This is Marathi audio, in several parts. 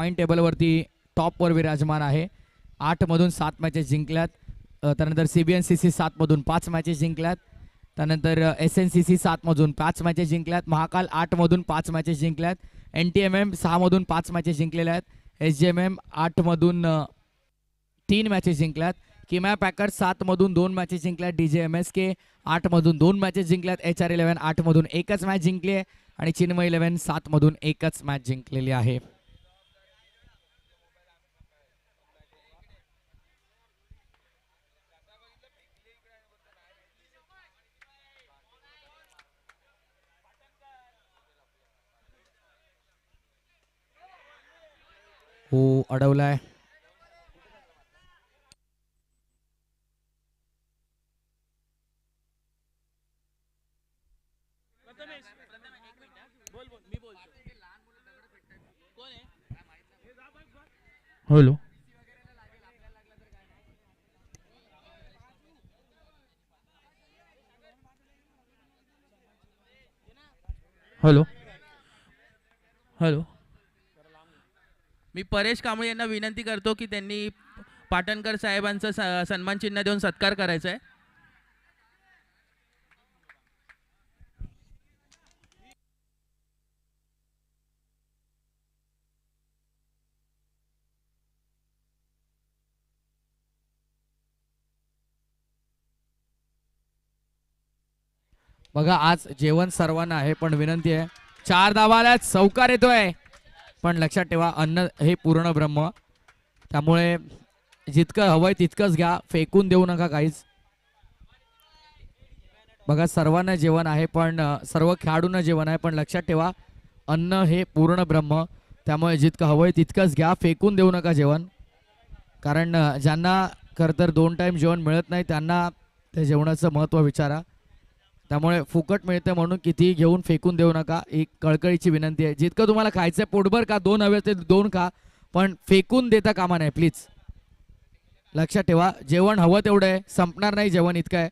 पॉईंट टेबलवरती टॉपवर विराजमान आहे. आठमधून सात मॅचेस जिंकल्यात. त्यानंतर C B N C C सातमधून पाच मॅचेस जिंकल्यात. त्यानंतर एस एन सी सी सातमधून पाच मॅचेस जिंकल्यात. महाकाल आठमधून पाच मॅचेस जिंकल्यात. एन टी एम एम सहामधून पाच मॅचेस जिंकलेल्या आहेत. एस जी एम एम आठमधून तीन मॅचेस जिंकल्यात. किमॅ पॅकर्स सातमधून दोन matches जिंकल्यात. D J M S K आठमधून दोन मॅचेस जिंकल्यात. एच आर इलेव्हन आठमधून एकच मॅच जिंकली आहे. आणि चिन्मय इलेव्हन सातमधून एकच मॅच जिंकलेली आहे. हो अडवलाय. हॅलो. हॅलो. हॅलो. मी परेश कांबळे यांना विनंती करतो की त्यांनी पाटणकर साहेबांचं सा, सन्मान चिन्ह देऊन सत्कार करायचा आहे बघा आज जेवण सर्वांना आहे पण विनंती आहे. चार धावाला चौकार येतोय. पण लक्षात ठेवा अन्न हे पूर्ण ब्रह्म. त्यामुळे जितकं हवंय तितकंच घ्या फेकून देऊ नका काहीच. बघा सर्वांना जेवण आहे पण सर्व खेळाडूंना जेवण आहे पण लक्षात ठेवा अन्न हे पूर्ण ब्रह्म. त्यामुळे जितकं हवंय तितकंच घ्या फेकून देऊ नका जेवण. कारण ज्यांना खरं तर दोन टाईम जेवण मिळत नाही त्यांना त्या जेवणाचं महत्त्व विचारा. त्यामुळे फुकट मिळते म्हणून कितीही घेऊन फेकून देऊ नका. एक कळकळीची विनंती आहे. जितकं तुम्हाला खायचं आहे पोटभर का दोन हवे ते दोन खा. पण फेकून देता कामा नाही प्लीज लक्षात ठेवा जेवण हवं तेवढं आहे. संपणार नाही जेवण इतकं आहे.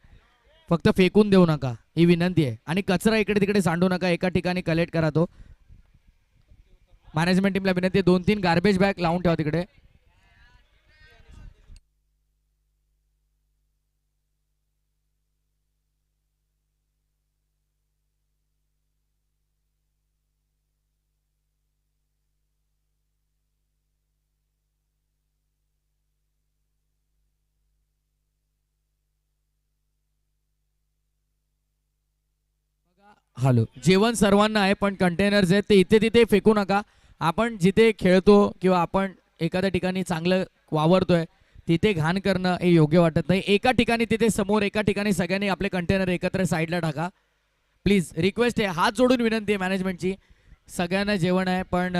फक्त फेकून देऊ नका. ही विनंती आहे. आणि कचरा इकडे तिकडे सांडू नका. एका ठिकाणी कलेक्ट करा तो. मॅनेजमेंट टीमला विनंती आहे दोन तीन गार्बेज बॅग लावून ठेवा तिकडे. हॅलो. जेवण सर्वांना आहे पण कंटेनर्स आहेत ते इथे तिथे फेकू नका. आपण जिथे खेळतो किंवा आपण एखाद्या ठिकाणी चांगलं वावरतोय तिथे घाण करणं हे योग्य वाटत नाही. एका ठिकाणी तिथे समोर एका ठिकाणी सगळ्यांनी आपले कंटेनर एकत्र साईडला टाका. प्लीज रिक्वेस्ट आहे. हात जोडून विनंती आहे मॅनेजमेंटची सगळ्यांना जेवण आहे पण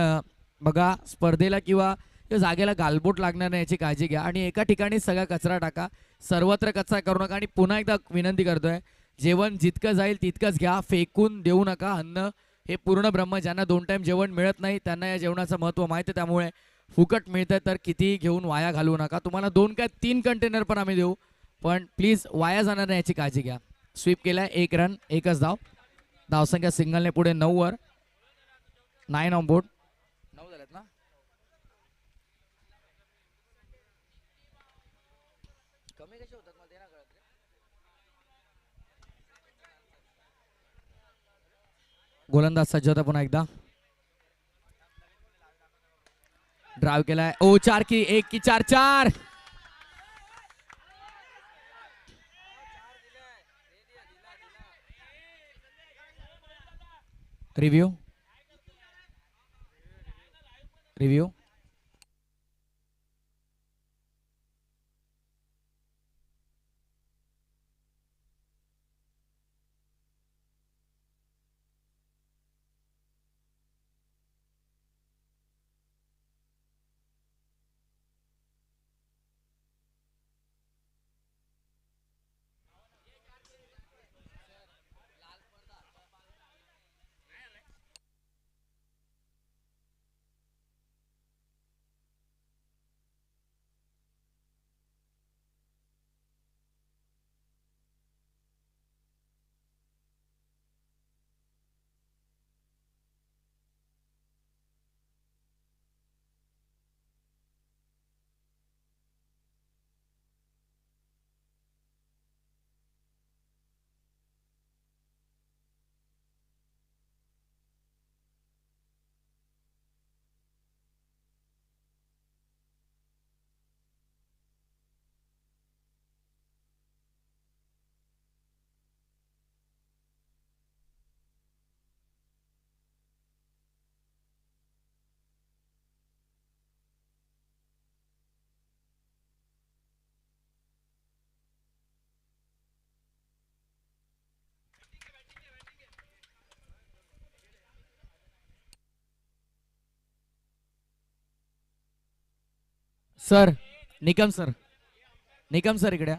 बघा स्पर्धेला किंवा जागेला गालबोट लागणार नाही याची काळजी घ्या. आणि एका ठिकाणी सगळा कचरा टाका. सर्वत्र कचरा करू नका. आणि पुन्हा एकदा विनंती करतोय जेवण जितकं जाईल तितकंच घ्या फेकून देऊ नका अन्न. हे पूर्ण ब्रह्म ज्यांना दोन टाईम जेवण मिळत नाही त्यांना या जेवणाचं महत्त्व माहिती आहे. त्यामुळे फुकट मिळतं तर कितीही घेऊन वाया घालवू नका. तुम्हाला दोन काय तीन कंटेनर पण आम्ही देऊ. पण प्लीज वाया जाणार नाही याची काळजी घ्या. स्वीप केलाय एक रन एकच धाव. धावसंख्या सिंगलने पुढे नऊ वर. नाईन ऑन बोर्ड नऊ झाल्यात ना कमी कसे होतात मला ते नाही कळत रे. गोलंदाज सज्ज होता पुन्हा एकदा. ड्राव केलाय. ओ चार की एक की चार चार. Review review sir Nikam sir. Nikam sir इकड्या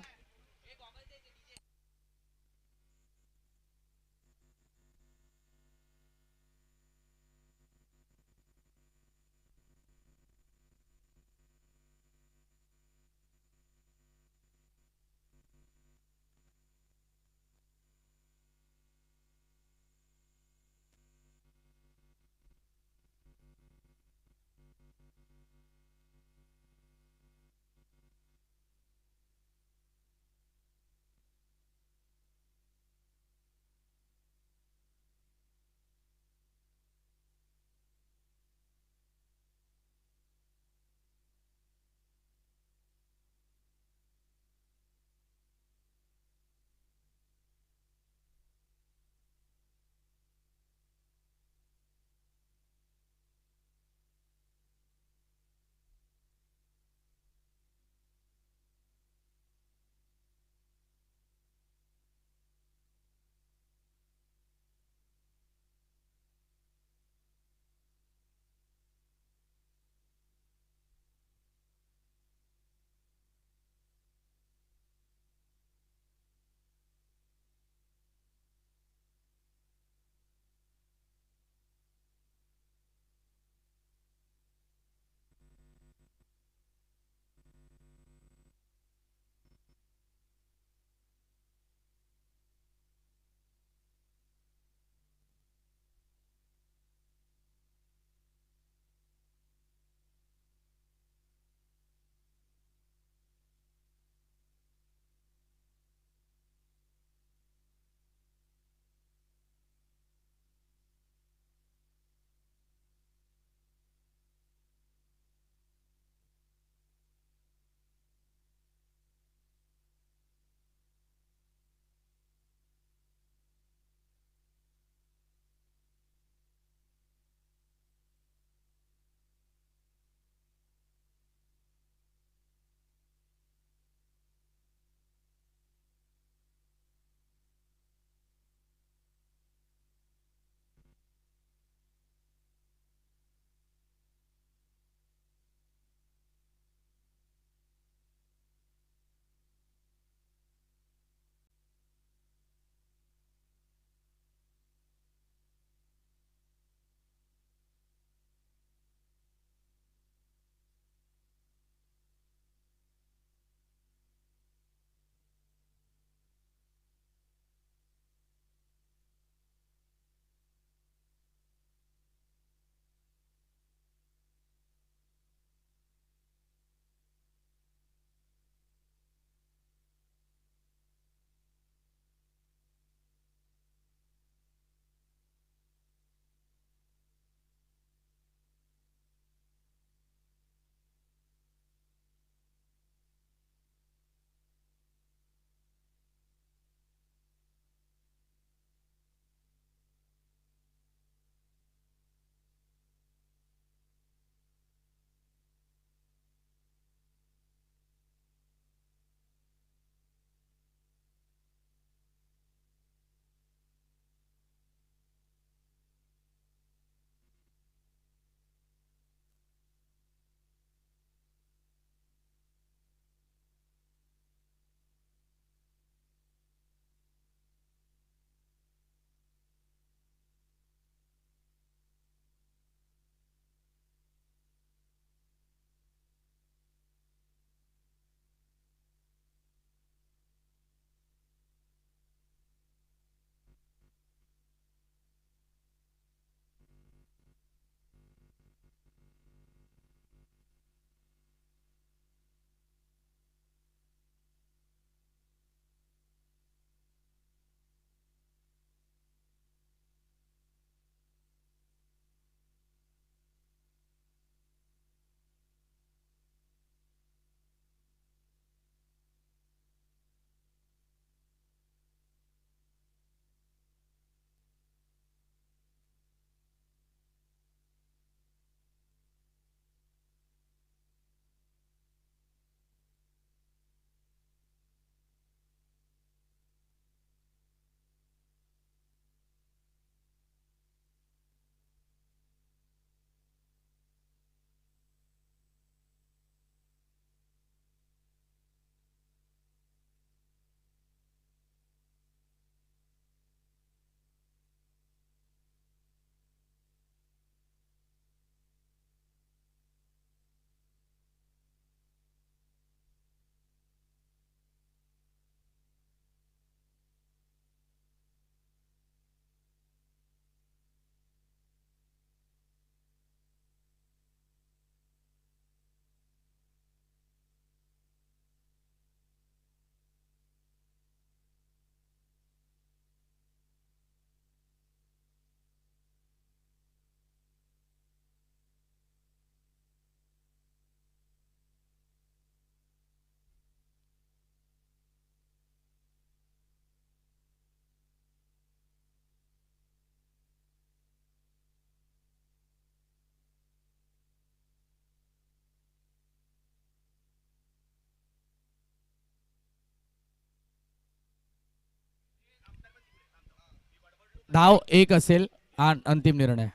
धाव एक असेल हा अंतिम निर्णय.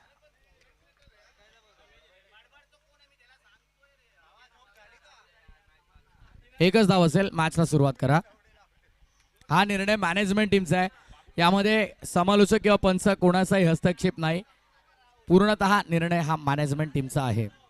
एकच धाव असेल मॅचला सुरुवात करा. हा निर्णय मॅनेजमेंट टीमचा आहे. यामध्ये समालोचक किंवा पंच कोणाचाही हस्तक्षेप नाही. पूर्णतः निर्णय हा मॅनेजमेंट टीमचा आहे.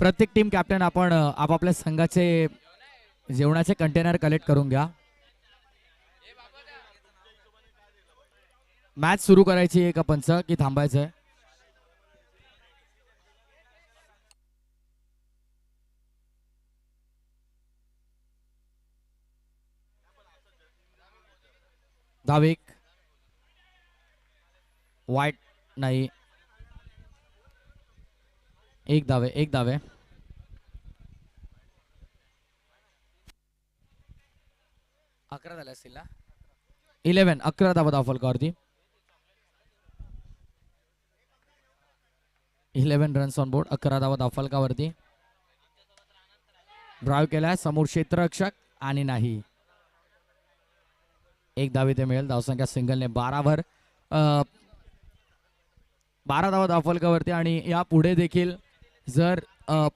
प्रत्येक टीम कॅप्टन आपण आपापल्या संघाचे जेवणाचे कंटेनर कलेक्ट करून घ्या. मॅच सुरू करायची आहे का पंच की थांबायचं आहे धाव वाईट नाही. एक धावे एक धावे अकरा झाले असतील ना? इलेव्हन अकरा धावा धाव फलकावरती इलेव्हन रन्स ऑन बोर्ड अकरा धावा धाव फलकावरती ड्राईव्ह केलाय समोर क्षेत्ररक्षक आणि नाही. एक धाव इथे मिळेल धावसंख्या सिंगलने बारावर. बारा धावा धाव फलकावरती आणि या पुढे देखील जर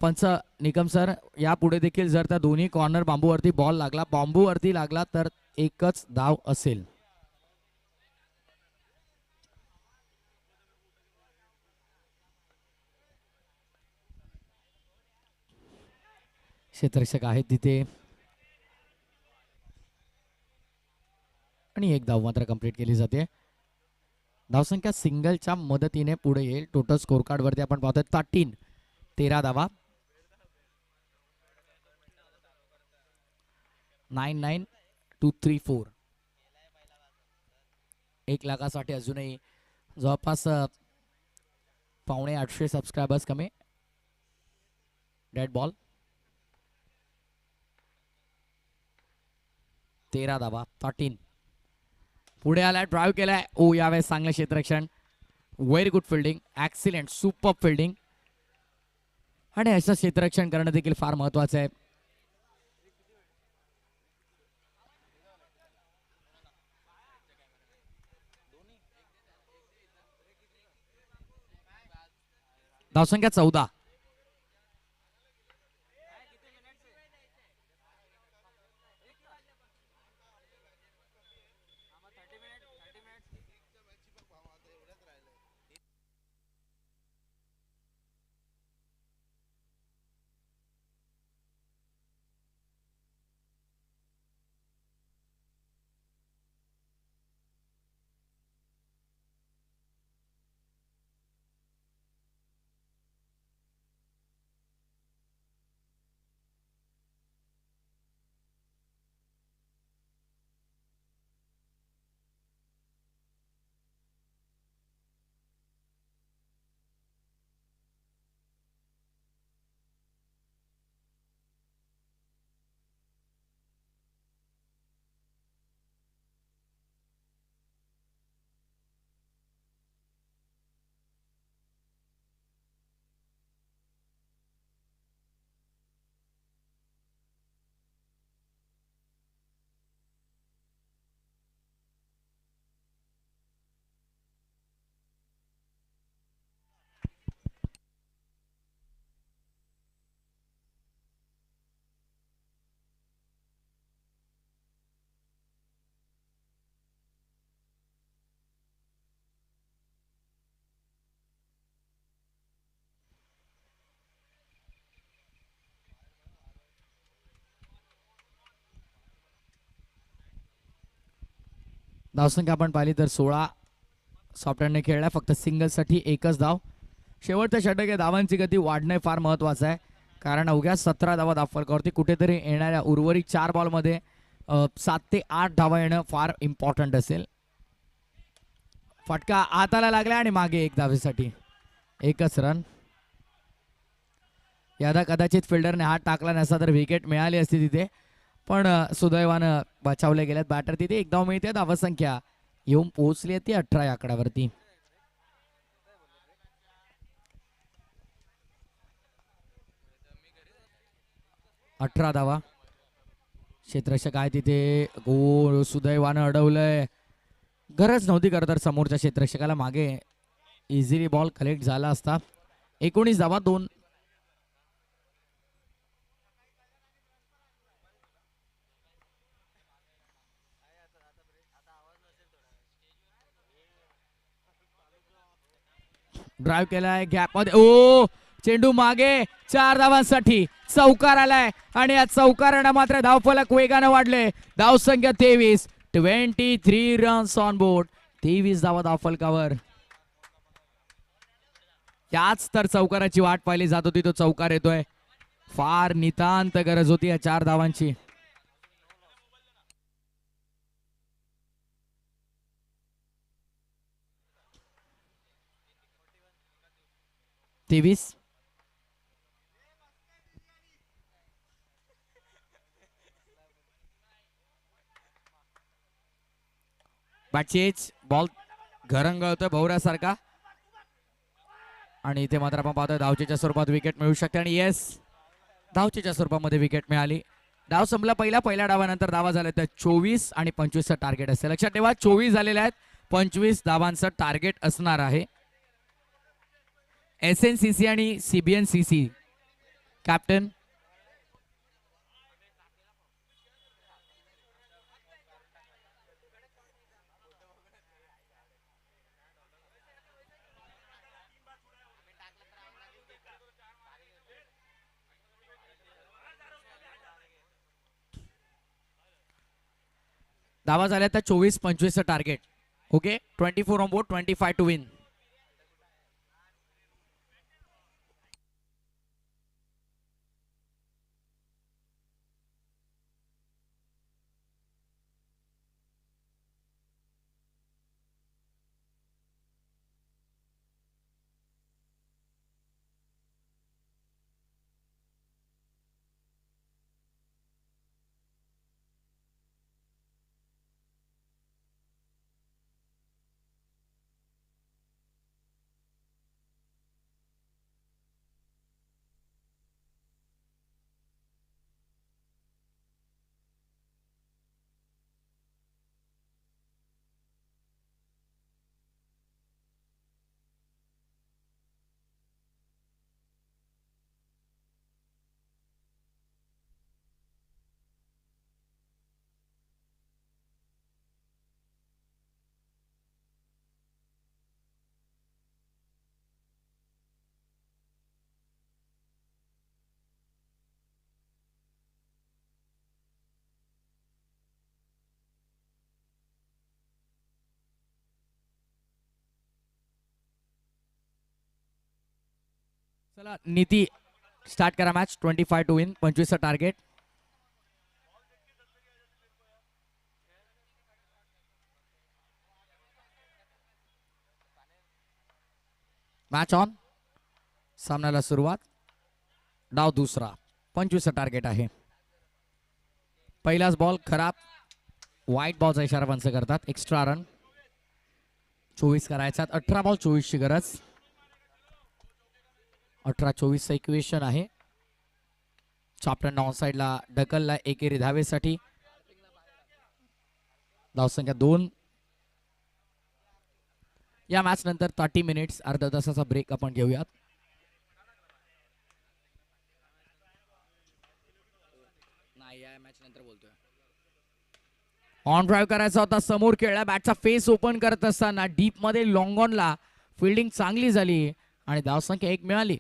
पंच निकम सर या पुढे देखील जर त्या दोन्ही कॉर्नर बांबूवरती बॉल लागला बांबूवरती लागला तर एकच धाव असेल. क्षेत्ररक्षक आहेत तिथे. आणि एक धाव मात्र कंप्लीट केली जाते. धावसंख्या सिंगलच्या मदतीने पुढे येईल. टोटल स्कोर कार्ड वरती आपण पाहतोय थर्टीन तेरा धावा nine nine two three four एक लाखासाठी अजूनही जवळपास पावणे आठशे सबस्क्रायबर्स कमी. डेड बॉल तेरा धावा थर्टीन पुढे आलाय ड्राईव्ह केलाय. ओ यावेळेस चांगलं क्षेत्ररक्षण. Very good fielding excellent super fielding आणि याचं क्षेत्ररक्षण करणं देखील फार महत्वाचं आहे. धावसंख्या चौदा. धावसंख्या आपण पाहिली तर सोळा सॉफ्टवेअरने खेळला फक्त सिंगलसाठी एकच धाव. शेवटच्या षटक या धावांची गती वाढणे फार महत्वाचं आहे. कारण अवघ्या सतरा धावा धाव कुठेतरी येणाऱ्या उर्वरित चार बॉलमध्ये सात ते आठ धावा येणं फार इम्पॉर्टंट असेल. फटका हाताला लागला आणि मागे एक धावेसाठी. एकच रन यादा कदाचित फिल्डरने हात टाकला नसता तर विकेट मिळाली असती तिथे. पण सुदैवानं बचावले गेल्यात बॅटर तिथे एक धाव मिळते धावसंख्या येऊन पोहोचली आहे ती अठरा या आकड्यावरती. अठरा धावा. क्षेत्रक्षक आहे तिथे. गो सुदैवानं अडवलंय. गरज नव्हती खरं तर समोरच्या क्षेत्रक्षकाला मागे इझिली बॉल कलेक्ट झाला असता. एकोणीस धावा दोन ड्राईव्ह केलाय गॅपमध्ये. ओ चेंडू मागे चार धावांसाठी चौकार आलाय. आणि या चौकारानं मात्र धावफलक वेगानं वाढले. धावसंख्या तेवीस. Twenty three runs on board तेवीस धावा धावफलकावर. याच तर चौकाराची वाट पाहिली जात होती. तो चौकार येतोय. फार नितांत गरज होती या चार धावांची. तेवीस. बॅटचेज बॉल घरंगळतोय भोवऱ्यासारखा आणि इथे मात्र आपण पाहतोय धावचेच्या स्वरूपात विकेट मिळू शकते आणि येस धावचेच्या स्वरूपामध्ये विकेट मिळाली. डाव संपला पहिला पहिल्या डावानंतर धावा झाल्या त्या चोवीस आणि पंचवीसचं टार्गेट असेल. लक्षात ठेवा चोवीस झालेले आहेत पंचवीस धावांचं टार्गेट असणार आहे. एस एन सी सी आणि सीबीएन सी सी कॅप्टन धावा झाल्या तर चोवीस पंचवीसचं target okay twenty four on board twenty five to win चला नीती स्टार्ट करा match twenty five to win पंचवीसचं target match on सामन्याला सुरुवात. डाव दुसरा. पंचवीसचं टार्गेट आहे. पहिलाच बॉल खराब. वाईट बॉलचा इशारा पंच करतात. एक्स्ट्रा रन चोवीस करायचा. अठरा बॉल चोवीसची गरज. अठरा चोवीसचं इक्वेशन आहे. चापटन ऑन साईडला ढकलला एकेरी धावेसाठी. धावसंख्या दोन. या मॅच नंतर थर्टी मिनिट्स अर्धा तासाचा ब्रेक आपण घेऊयात. नाही या मॅच नंतर बोलतोय. ऑन ड्राईव्ह करायचा होता समोर खेळला बॅटचा फेस ओपन करत असताना डीपमध्ये लॉंग ऑनला फिल्डिंग चांगली झाली आणि धावसंख्या एक मिळाली.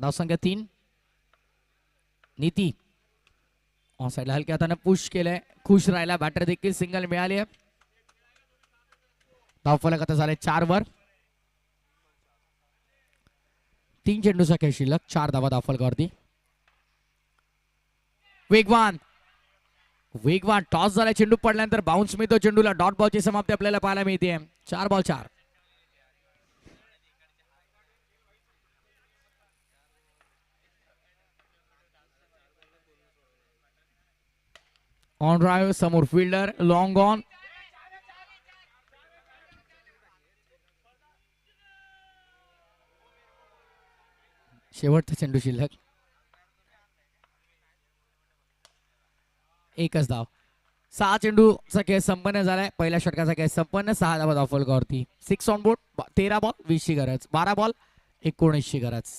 धावसंख्या तीन. नीती. ऑन साईडला हलक्या हाताने पुश केलंय. खुश राहिला. बॅटर देखील सिंगल मिळाली आहे. धावफलक आता झाले चार वर. तीन चेंडूचा खेळ शिल्लक. चार धावा धावफलकावरती वेगवान. वेगवान. टॉस झाला. चेंडू पडल्यानंतर बाउन्स मिळतो. चेंडूला डॉट बॉलची समाप्ती आपल्याला पाहायला मिळते. चार बॉल चार. ऑन ड्राईव्ह समोर फिल्डर लॉंग ऑन शेवटचा चेंडू शिल्लक. एकच धाव. सहा चेंडूचा खेळ संपन्न झालाय. पहिल्या षटकाचा खेळ संपन्न. सहा धावा धाव फलकावरती सिक्स ऑन बोर्ड तेरा बॉल वीसची गरज. बारा बॉल एकोणीसची गरज.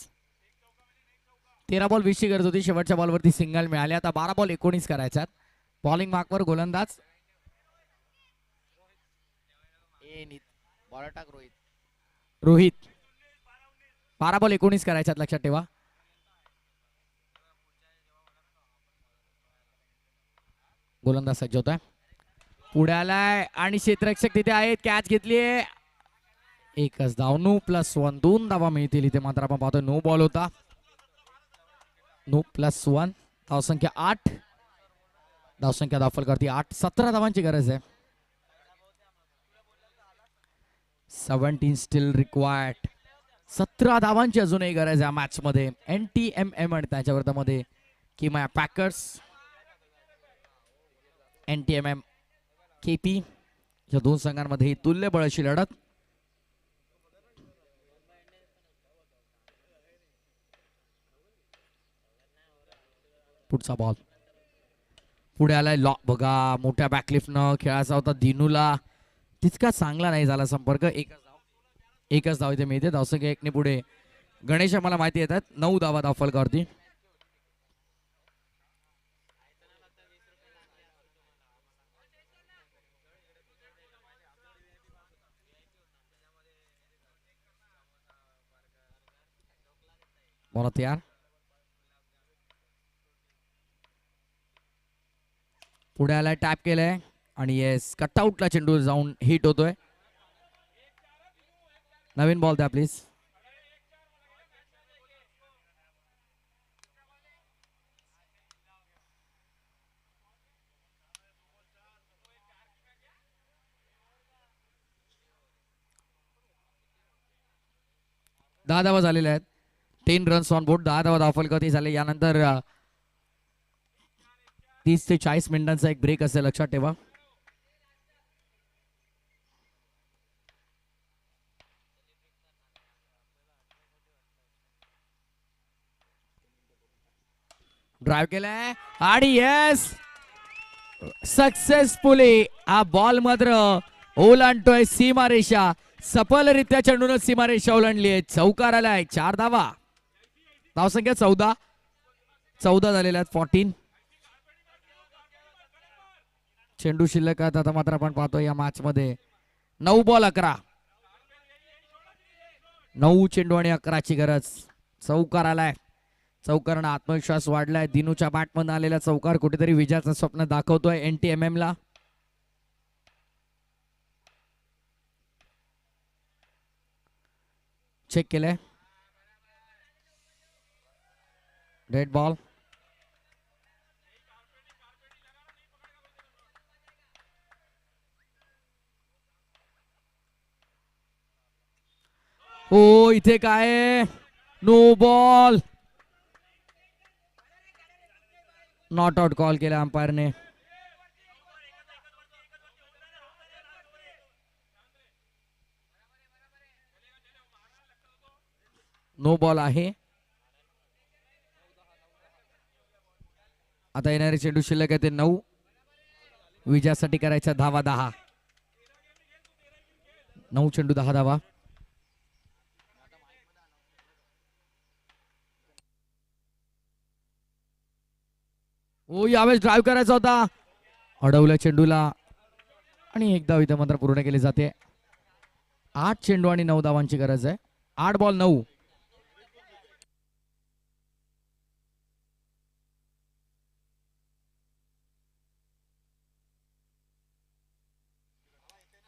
तेरा बॉल वीसची गरज होती. शेवटच्या बॉलवरती सिंगल मिळाले. आता बारा बॉल एकोणीस करायच्यात. बॉलिंग मार्कवर गोलंदाज. रोहित. रोहित. बारा बॉल एकोणीस करायच्यात लक्षात ठेवा. गोलंदाज सज्ज होत पुढे आलाय आणि क्षेत्ररक्षक तिथे आहेत. कॅच घेतली एकच धाव नो प्लस वन दोन धावा मिळतील इथे मात्र आपण पाहतोय. नो बॉल होता. नो प्लस वन धावसंख्या आठ. धावसंख्या दाखल करते आठ सतरा धावांची गरज आहे सेव्हन्टीन स्टील रिक्वायर्ड सतरा धावांची अजूनही गरज आहे मॅच मध्ये. एन टी एम एम आणि त्याच्या विरोधामध्ये Kimaya packers N T M M K P या दोन संघांमध्ये ही तुल्यबळ अशी लढत. पुढचा बॉल पुढे आलाय लॉ बघा मोठ्या बॅकलिफ्टनं खेळायचा होता दिनूला. तितका चांगला नाही झाला संपर्क. एकच धाव एकच धाव इथे मिळते. धावसंख्या एकने पुढे. गणेश मला माहिती येतात. नऊ धावा धाव फलकावरती मला तयार? पुढे आलाय टॅप केलाय आणि येस कटआउटला चेंडू जाऊन हिट होतोय. नवीन बॉल द्या प्लीज दहा धावा झालेल्या आहेत. तीन रन्स ऑन बोर्ड दहा धावा धावफल झाले. यानंतर तीस ते चाळीस मिनिटांचा एक ब्रेक असेल लक्षात ठेवा. ड्राईव्ह केलाय. आणि येस सक्सेसफुली हा बॉल मात्र ओलांडतोय सीमारेषा. सफलरित्या चेंडून सीमारेषा ओलांडली आहे. चौकार आलाय. चार धावा. धावसंख्या चौदा. चौदा झालेल्या आहेत. फॉर्टीन चेंडू शिल्लक आहेत. आता मात्र आपण पाहतो या मॅच मध्ये नऊ बॉल अकरा. नऊ चेंडू आणि अकराची गरज. चौकार आलाय. चौकारनं आत्मविश्वास वाढलाय. दिनूच्या बॅटमधून आलेला चौकार कुठेतरी विजयाचं स्वप्न दाखवतोय एन टी एम एम ला. चेक केलंय. रेड बॉल हो इथे काय no ball not out call केला अंपायरने. नो बॉल आहे. आता येणारे चेंडू शिल्लक आहे ते नऊ. विजयासाठी करायच्या धावा दहा. नऊ चेंडू दहा धावा. ओ यावेळेस ड्राईव्ह करायचा होता. अडवल्या चेंडूला. आणि एक धाव इथे मात्र पूर्ण केली जाते. आठ चेंडू आणि नऊ धावांची गरज आहे. आठ बॉल नऊ.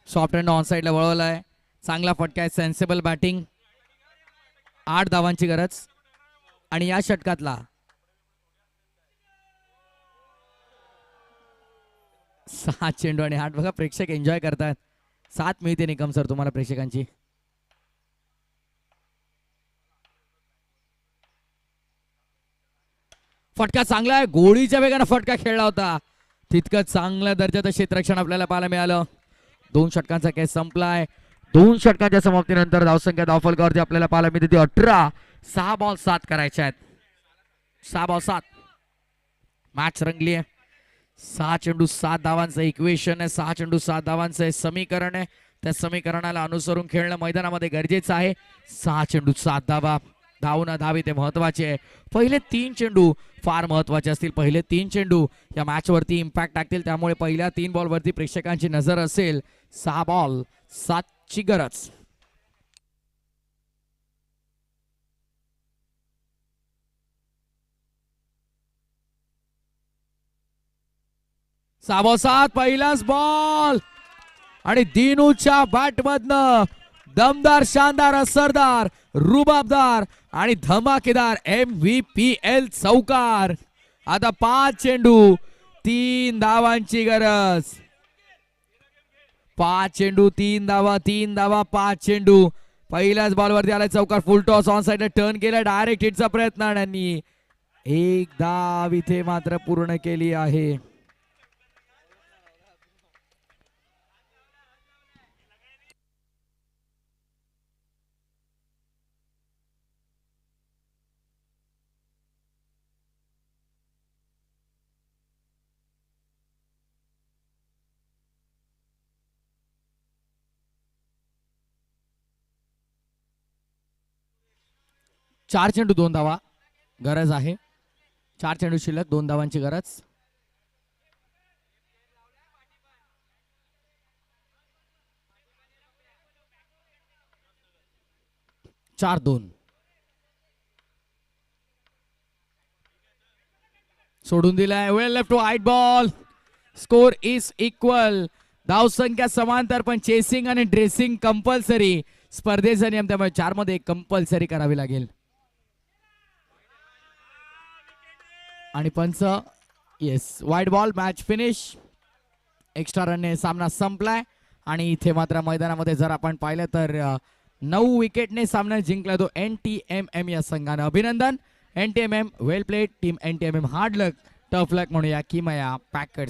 सॉफ्ट हँड ऑन साईडला वळवलाय. चांगला फटका आहे. सेन्सिबल बॅटिंग आठ धावांची गरज. आणि या षटकातला सात चेंडू आणि आठ. बघा प्रेक्षक एन्जॉय करतात. सात मिळते निकम सर तुम्हाला प्रेक्षकांची. फटका चांगला आहे. गोळीच्या वेगाने फटका खेळला होता. तितकं चांगल्या दर्जाचं क्षेत्ररक्षण आपल्याला पाहायला मिळालं. दोन षटकांचा खेळ संपलाय. दोन षटकांच्या समाप्तीनंतर धावसंख्या धावफलकावरती आपल्याला पाहायला मिळते ती अठरा. सहा बॉल सात करायच्या आहेत. सहा बॉल सात. मॅच रंगली आहे. सहा चेंडू सात धावांचं इक्वेशन आहे. सहा चेंडू सात धावांचं हे समीकरण आहे. त्या समीकरणाला अनुसरून खेळणं मैदानामध्ये गरजेचं आहे. सहा चेंडू सात धावा. धावना धावी ते महत्त्वाचे आहे. पहिले तीन चेंडू फार महत्त्वाचे असतील. पहिले तीन चेंडू या मॅचवरती इम्पॅक्ट टाकतील. त्यामुळे पहिल्या तीन बॉल वरती प्रेक्षकांची नजर असेल. सहा बॉल सातची गरज. सहा पहिलाच बॉल आणि दिनूच्या बॅट मधन दमदार शानदार असरदार रुबाबदार आणि धमाकेदार एम व्ही पी एल चौकार. आता पाच चेंडू तीन धावांची गरज. पाच चेंडू तीन धावा तीन धावा पाच चेंडू. पहिल्याच बॉलवरती आलाय चौकार. Full toss on side turn केला डायरेक्ट हिटचा प्रयत्न आणि एक धाव इथे मात्र पूर्ण केली आहे. चार चेंडू दोन धावा. गरज आहे. चार चेंडू शिल्लक दोन धावांची गरज. चार दोन. सोडून दिलाय. Well left wide ball score is equal धाव संख्या समांतर पण चेसिंग आणि ड्रेसिंग कंपल्सरी स्पर्धेचा नियम त्यामुळे चारमध्ये कंपल्सरी करावी लागेल. आणि पंच yes wide ball match finish extra रनने सामना संपलाय. आणि इथे मात्र मैदानामध्ये जर आपण पाहिलं तर नऊ विकेटने सामना जिंकला तो एन टी एम एम या संघानं. अभिनंदन. N T M M well played team N T M M hard luck tough luck म्हणूया किमया पॅकर्स